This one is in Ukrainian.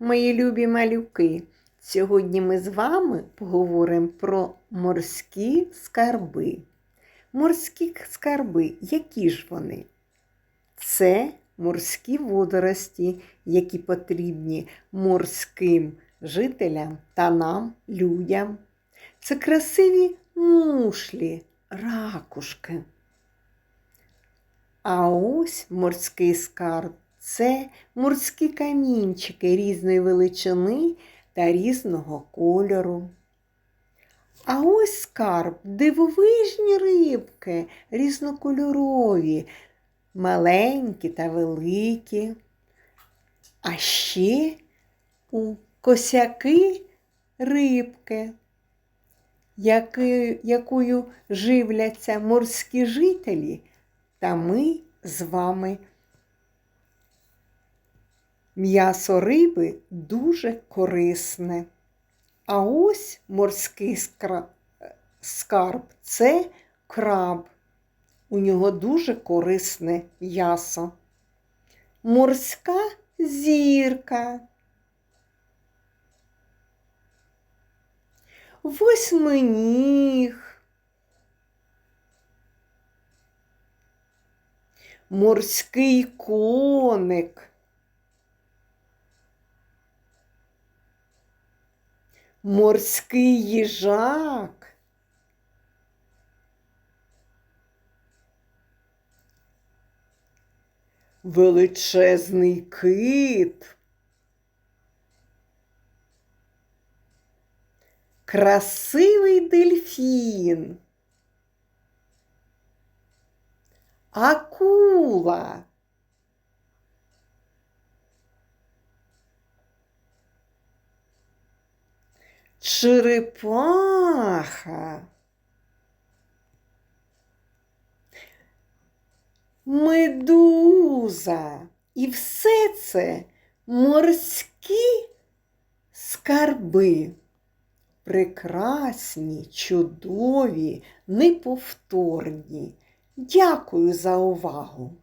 мої любі малюки! Сьогодні ми з вами поговоримо про морські скарби. Морські скарби, які ж вони? Це морські водорості, які потрібні морським жителям та нам, людям. Це красиві мушлі, ракушки. А ось морський скарб це морські камінчики різної величини та різного кольору. А ось скарб дивовижні рибки, різнокольорові, маленькі та великі. А ще у косяки рибки, якою живляться морські жителі, та ми з вами. М'ясо риби дуже корисне. А ось морський скарб це краб. У нього дуже корисне м'ясо. Морська зірка. Восьминіг. Морський коник. Морський їжак. Величезний кит. Красивий дельфін. Акула. Черепаха. Медуза. І все це морські скарби. Прекрасні, чудові, неповторні. Дякую за увагу!